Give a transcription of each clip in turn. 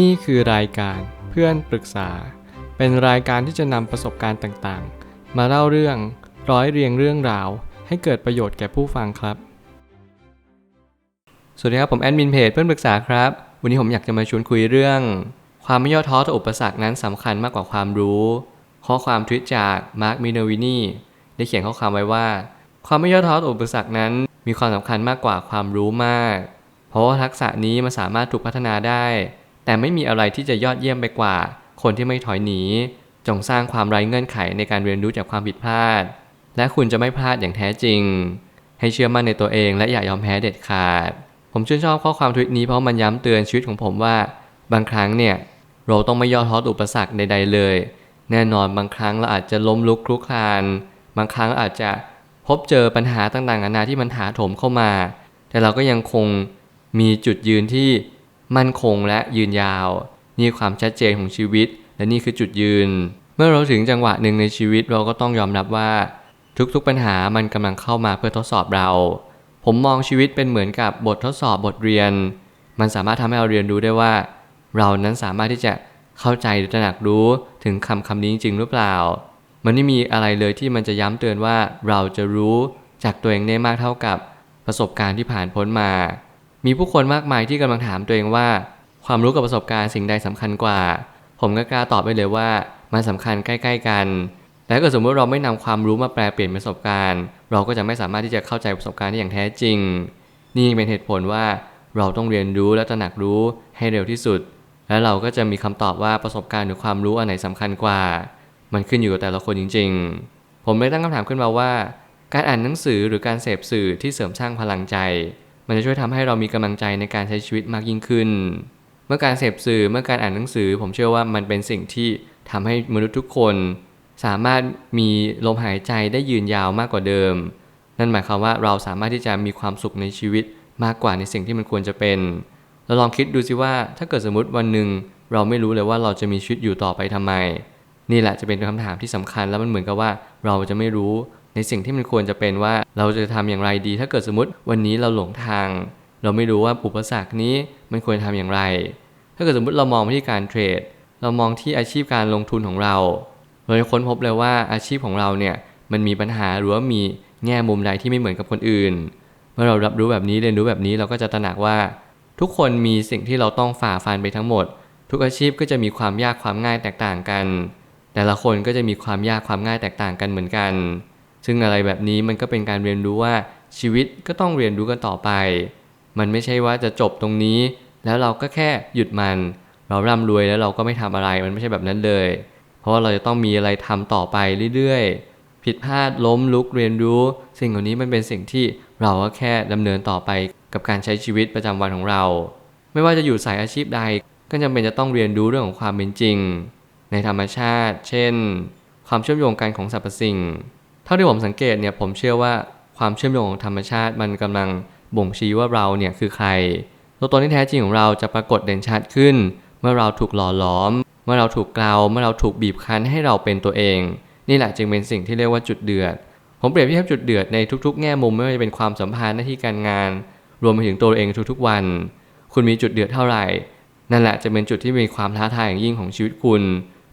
นี่คือรายการเพื่อนปรึกษา เป็นรายการที่จะนำประสบการณ์ต่างๆ มาเล่าเรื่องร้อยเรียงเรื่องราว ให้เกิดประโยชน์แก่ผู้ฟังครับ สวัสดีครับผมแอดมินเพจเพื่อนปรึกษาครับ วันนี้ผมอยากจะมาชวนคุยเรื่อง ความไม่ย่อท้อต่ออุปสรรคนั้นสำคัญมากกว่าความรู้ ข้อความทวิตจากมาร์คมินวินีได้เขียนข้อความไว้ว่า ความไม่ย่อท้อต่ออุปสรรคนั้น มีความสำคัญมากกว่าความรู้มาก เพราะว่าทักษะนี้มันสามารถถูกพัฒนาได้ แต่ไม่มีอะไรที่จะยอดเยี่ยมไปกว่า คนที่ไม่ถอยหนี จงสร้างความไร้เงื่อนไขในการเรียนรู้จากความผิดพลาด และคุณจะไม่พลาดอย่างแท้จริง ให้เชื่อมั่นในตัวเองและอย่ายอมแพ้เด็ดขาด ผมชื่นชอบข้อความทวิตนี้เพราะมันย้ำเตือนชีวิตของผมว่า บางครั้งเนี่ยเราต้องไม่ย่อท้ออุปสรรคใดๆเลย แน่นอนบางครั้งเราอาจจะล้มลุกคลุกคลาน บางครั้งอาจจะพบเจอปัญหาต่างๆนานาที่มันถาโถมเข้ามา แต่เราก็ยังคงมีจุดยืนที่ มั่นคงและยืนยาว นี่ความชัดเจนของชีวิต และนี่คือจุดยืน เมื่อเราถึงจังหวะหนึ่งในชีวิตเราก็ต้องยอมรับว่า ทุกๆปัญหามันกำลังเข้ามาเพื่อทดสอบเรา ผมมองชีวิตเป็นเหมือนกับบททดสอบบทเรียน มันสามารถทำให้เราเรียนรู้ได้ว่า เรานั้นสามารถที่จะเข้าใจหรือตระหนักรู้ถึงคำคำนี้จริงหรือเปล่า มันไม่มีอะไรเลยที่มันจะย้ำเตือนว่าเราจะรู้จากตัวเองได้มากเท่ากับประสบการณ์ที่ผ่านพ้นมา มีผู้คนมากมายที่กำลังถามตัวเองว่า ความรู้กับประสบการณ์สิ่งใดสำคัญกว่า ผมก็กล้าตอบไปเลยว่ามันสำคัญใกล้ๆกันแต่ถ้าเกิดสมมติเราไม่นำความรู้มาแปลเปลี่ยนประสบการณ์ เราก็จะไม่สามารถที่จะเข้าใจประสบการณ์ได้อย่างแท้จริง นี่เป็นเหตุผลว่าเราต้องเรียนรู้และตระหนักรู้ให้เร็วที่สุด แล้วเราก็จะมีคำตอบว่าประสบการณ์หรือความรู้อันไหนสำคัญกว่า มันขึ้นอยู่กับแต่ละคนจริง ๆ ผมเลยตั้งคำถามขึ้นมาว่า การอ่านหนังสือหรือการเสพสื่อที่เสริมสร้างพลังใจ มันจะช่วยทำให้เรามีกำลังใจในการใช้ชีวิตมากยิ่งขึ้น เมื่อการเสพสื่อเมื่อการอ่านหนังสือ ผมเชื่อว่ามันเป็นสิ่งที่ทำให้มนุษย์ทุกคน สามารถมีลมหายใจได้ยืนยาวมากกว่าเดิม นั่นหมายความว่าเราสามารถที่จะมีความสุขในชีวิตมากกว่าในสิ่งที่มันควรจะเป็น เราลองคิดดูสิว่าถ้าเกิดสมมติวันหนึ่งเราไม่รู้เลยว่าเราจะมีชีวิตอยู่ต่อไปทำไม นี่แหละจะเป็นคำถามที่สำคัญแล้วมันเหมือนกับว่าเราจะไม่รู้ ในสิ่งที่มันควรจะเป็นว่าเราจะทำอย่างไรดี ถ้าเกิดสมมติวันนี้เราหลงทาง เราไม่รู้ว่าอุปสรรคนี้มันควรทำอย่างไร ถ้าเกิดสมมติเรามองไปที่การเทรด เรามองที่อาชีพการลงทุนของเรา เราจะค้นพบเลยว่าอาชีพของเราเนี่ยมันมีปัญหาหรือว่ามีแง่มุมใดที่ไม่เหมือนกับคนอื่น เมื่อเรารับรู้แบบนี้เรียนรู้แบบนี้เราก็จะตระหนักว่า ทุกคนมีสิ่งที่เราต้องฝ่าฟันไปทั้งหมด ทุกอาชีพก็จะมีความยากความง่ายแตกต่างกัน แต่ละคนก็จะมีความยากความง่ายแตกต่างกันเหมือนกัน ซึ่งอะไรแบบนี้มันก็เป็นการเรียนรู้ว่าชีวิตก็ต้องเรียนรู้กันต่อไป มันไม่ใช่ว่าจะจบตรงนี้ แล้วเราก็แค่หยุดมัน เราร่ำรวยแล้วเราก็ไม่ทำอะไรมันไม่ใช่แบบนั้นเลย เพราะว่าเราจะต้องมีอะไรทำต่อไปเรื่อยๆ ผิดพลาดล้มลุกเรียนรู้ สิ่งเหล่านี้มันเป็นสิ่งที่เราก็แค่ดำเนินต่อไปกับการใช้ชีวิตประจำวันของเรา ไม่ว่าจะอยู่สายอาชีพใด ก็จำเป็นจะต้องเรียนรู้เรื่องของความเป็นจริง ในธรรมชาติ เช่น ความเชื่อมโยงกันของสรรพสิ่งาที่ผมสังเกตเนี่ยผมเชื่อว่าความเชื่อมโยงของธรรมชาติมันกำลังบ่งชี้ว่าเราเนี่ยคือใคร ตัวตนที่แท้จริงของเราจะปรากฏเด่นชัดขึ้น เมื่อเราถูกหล่อหลอม เมื่อเราถูกกล่าวเมื่อเราถูกบีบคั้นให้เราเป็นตัวเอง นี่แหละจึงเป็นสิ่งที่เรียกว่าจุดเดือด ผมเปรียบเทียบจุดเดือดในทุกๆ แง่มุมไม่ว่าจะเป็นความสัมพันธ์หน้าที่การงาน รวมไปถึงตัวเองทุกๆวัน คุณมีจุดเดือดเท่าไหร่ นั่นแหละจะเป็นจุดที่มีความท้าทายอย่างยิ่งของชีวิตคุณ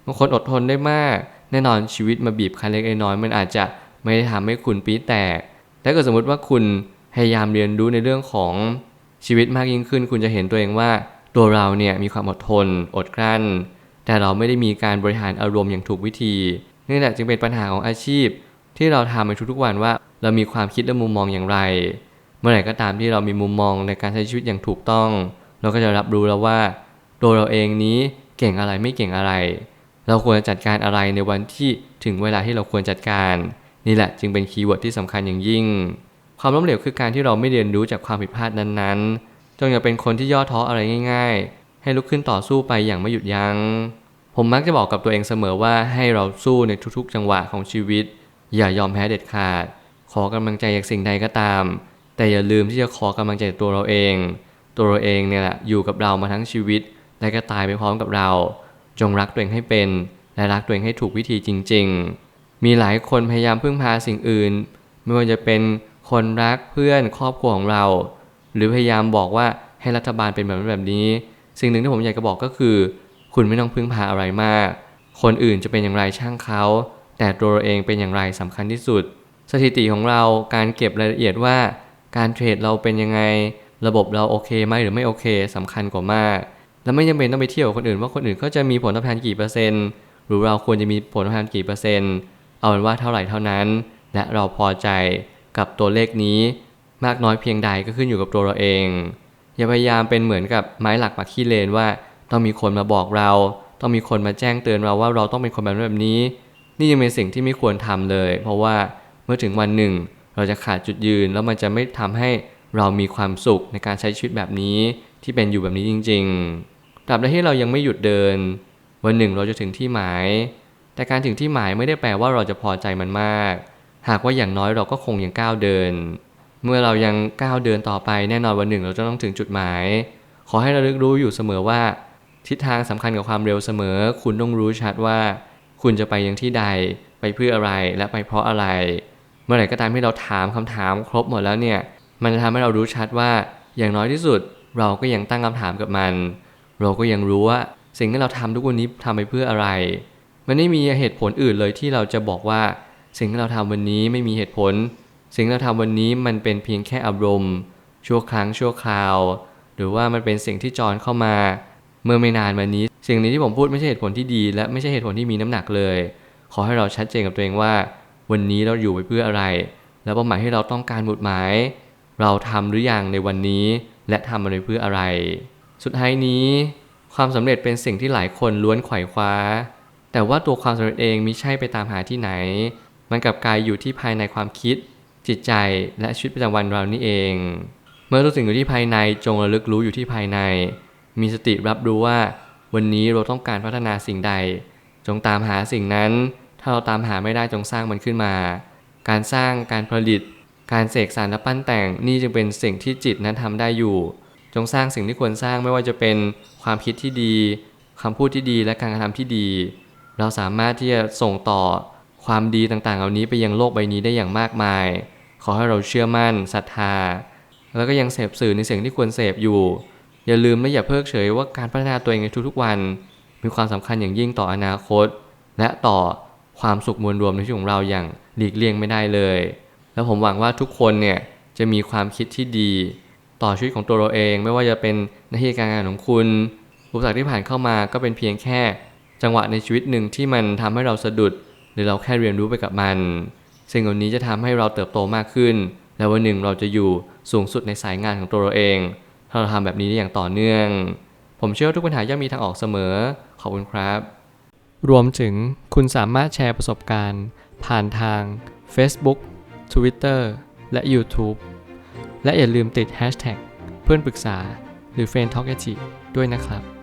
บางคนอดทนได้มาก แน่นอนชีวิตมาบีบคั้นเล็กน้อยมันอาจจะ ไม่ได้ทำให้คุณปีแตกแต่ก็สมมติว่าคุณพยายามเรียนรู้ในเรื่องของชีวิตมากยิ่งขึ้น คุณจะเห็นตัวเองว่าตัวเราเนี่ยมีความอดทน อดกลั้น แต่เราไม่ได้มีการบริหารอารมณ์อย่างถูกวิธีนี่แหละจึงเป็นปัญหาของอาชีพ ที่เราทำในทุกๆวันว่า เรามีความคิดและมุมมองอย่างไร เมื่อไหร่ก็ตามที่เรามีมุมมองในการใช้ชีวิตอย่างถูกต้อง เราก็จะรับรู้แล้วว่า ตัวเราเองนี้เก่งอะไรไม่เก่งอะไร เราควรจัดการอะไรในวันที่ถึงเวลาที่เราควรจัดการ นี่แหละจึงเป็นคีย์เวิร์ดที่สำคัญอย่างยิ่ง ความล้มเหลวคือการที่เราไม่เรียนรู้จากความผิดพลาดนั้นๆจงอย่าเป็นคนที่ย่อท้ออะไรง่าย ๆ ให้ลุกขึ้นต่อสู้ไปอย่างไม่หยุดยัง้ง ผมมักจะบอกกับตัวเองเสมอว่าให้เราสู้ในทุกๆ จังหวะของชีวิต อย่ายอมแพ้เด็ดขาด ขอกำลังใจจากสิ่งใดก็ตาม แต่อย่าลืมที่จะขอกำลังใจจากตัวเราเอง ตัวเราเองเนี่ยแหละอยู่กับเรามาทั้งชีวิต และก็ตายไปพร้อมกับเรา จงรักตัวเองให้เป็น และรักตัวเองให้ถูกวิธีจริง ๆ มีหลายคนพยายามพึ่งพาสิ่งอื่น ไม่ว่าจะเป็นคนรักเพื่อนครอบครัวของเรา หรือพยายามบอกว่าให้รัฐบาลเป็นแบบนั้นแบบนี้ สิ่งหนึ่งที่ผมอยากจะบอกก็คือ คุณไม่ต้องพึ่งพาอะไรมาก คนอื่นจะเป็นอย่างไรช่างเขา แต่ตัวเราเองเป็นอย่างไรสำคัญที่สุด สถิติของเราการเก็บรายละเอียดว่า การเทรดเราเป็นยังไง ระบบเราโอเคไหมหรือไม่โอเคสำคัญกว่ามาก และไม่จำเป็นต้องไปเที่ยวคนอื่นว่าคนอื่นเขาจะมีผลตอบแทนกี่เปอร์เซ็นต์หรือเราควรจะมีผลตอบแทนกี่เปอร์เซ็นต์ เอาเป็นว่าเท่าไหร่เท่านั้น และเราพอใจกับตัวเลขนี้ มากน้อยเพียงใดก็ขึ้นอยู่กับตัวเราเอง อย่าพยายามเป็นเหมือนกับไม้หลักปักขี้เลนว่า ต้องมีคนมาบอกเรา ต้องมีคนมาแจ้งเตือนเราว่าเราต้องเป็นคนแบบนั้นแบบนี้ นี่ยังเป็นสิ่งที่ไม่ควรทำเลย เพราะว่าเมื่อถึงวันหนึ่ง เราจะขาดจุดยืนแล้วมันจะไม่ทำให้เรามีความสุขในการใช้ชีวิตแบบนี้ที่เป็นอยู่แบบนี้จริง ๆตราบใดที่เรายังไม่หยุดเดิน วันหนึ่งเราจะถึงที่หมาย แต่การถึงที่หมายไม่ได้แปลว่าเราจะพอใจมันมาก หากว่าอย่างน้อยเราก็คงยังก้าวเดิน เมื่อเรายังก้าวเดินต่อไปแน่นอนวันหนึ่งเราจะต้องถึงจุดหมาย ขอให้เราลึกรู้อยู่เสมอว่า ทิศทางสำคัญกับความเร็วเสมอ คุณต้องรู้ชัดว่า คุณจะไปยังที่ใด ไปเพื่ออะไรและไปเพราะอะไร เมื่อไหร่ก็ตามที่เราถามคำถามครบหมดแล้วเนี่ย มันจะทำให้เรารู้ชัดว่า อย่างน้อยที่สุด เราก็ยังตั้งคำถามกับมัน เราก็ยังรู้ว่าสิ่งที่เราทำทุกวันนี้ทำไปเพื่ออะไร มันไม่มีเหตุผลอื่นเลยที่เราจะบอกว่า สิ่งที่เราทำวันนี้ไม่มีเหตุผล สิ่งที่เราทำวันนี้มันเป็นเพียงแค่อารมณ์ชั่วครั้งชั่วคราว หรือว่ามันเป็นสิ่งที่จรเข้ามา เมื่อไม่นานมานี้ สิ่งนี้ที่ผมพูดไม่ใช่เหตุผลที่ดี และไม่ใช่เหตุผลที่มีน้ำหนักเลย ขอให้เราชัดเจนกับตัวเองว่า วันนี้เราอยู่ไปเพื่ออะไร แล้วเป้าหมายที่เราต้องการหมุดหมาย เราทำหรือยังในวันนี้ และทำมันไปเพื่ออะไร สุดท้ายนี้ ความสำเร็จเป็นสิ่งที่หลายคนล้วนไขว่คว้า แต่ว่าตัวความสำเร็จเองมิใช่ไปตามหาที่ไหน มันกับกายอยู่ที่ภายในความคิด จิตใจและชีวิตประจำวันเรานี่เอง เมื่อทุกสิ่งอยู่ที่ภายในจงระลึกรู้อยู่ที่ภายใน มีสติรับรู้ว่า วันนี้เราต้องการพัฒนาสิ่งใด จงตามหาสิ่งนั้น ถ้าเราตามหาไม่ได้จงสร้างมันขึ้นมา การสร้างการผลิต การเสกสรรและปั้นแต่งนี่จึงเป็นสิ่งที่จิตนั้นทำได้อยู่ จงสร้างสิ่งที่ควรสร้างไม่ว่าจะเป็นความคิดที่ดีคำพูดที่ดีและการกระทำที่ดี เราสามารถที่จะส่งต่อความดีต่างๆ เหล่านี้ไปยังโลกใบนี้ได้อย่างมากมาย ขอให้เราเชื่อมั่นศรัทธา แล้วก็ยังเสพสื่อในสิ่งที่ควรเสพอยู่ อย่าลืมและอย่าเพิกเฉยว่าการพัฒนาตัวเองในทุกๆวัน มีความสำคัญอย่างยิ่งต่ออนาคต และต่อความสุขมวลรวมในชีวิตของเราอย่างหลีกเลี่ยงไม่ได้เลย แล้วผมหวังว่าทุกคนเนี่ยจะมีความคิดที่ดี ต่อชีวิตของตัวเราเอง ไม่ว่าจะเป็นหน้าที่การงานของคุณอุปสรรคที่ผ่านเข้ามาก็เป็นเพียงแค่ จังหวะในชีวิตหนึ่งที่มันทำให้เราสะดุด หรือเราแค่เรียนรู้ไปกับมัน สิ่งเหล่านี้จะทำให้เราเติบโตมากขึ้น และวันหนึ่งเราจะอยู่สูงสุดในสายงานของตัวเราเองถ้าเราทำแบบนี้ได้อย่างต่อเนื่อง ผมเชื่อทุกปัญหาย่อมมีทางออกเสมอ ขอบคุณครับ รวมถึงคุณสามารถแชร์ประสบการณ์ ผ่านทาง Facebook Twitter และ YouTube และอย่าลืมติด Hashtag เพื่อนปรึกษาหรือ f r ร e n d t a l k a ด้วยนะครับ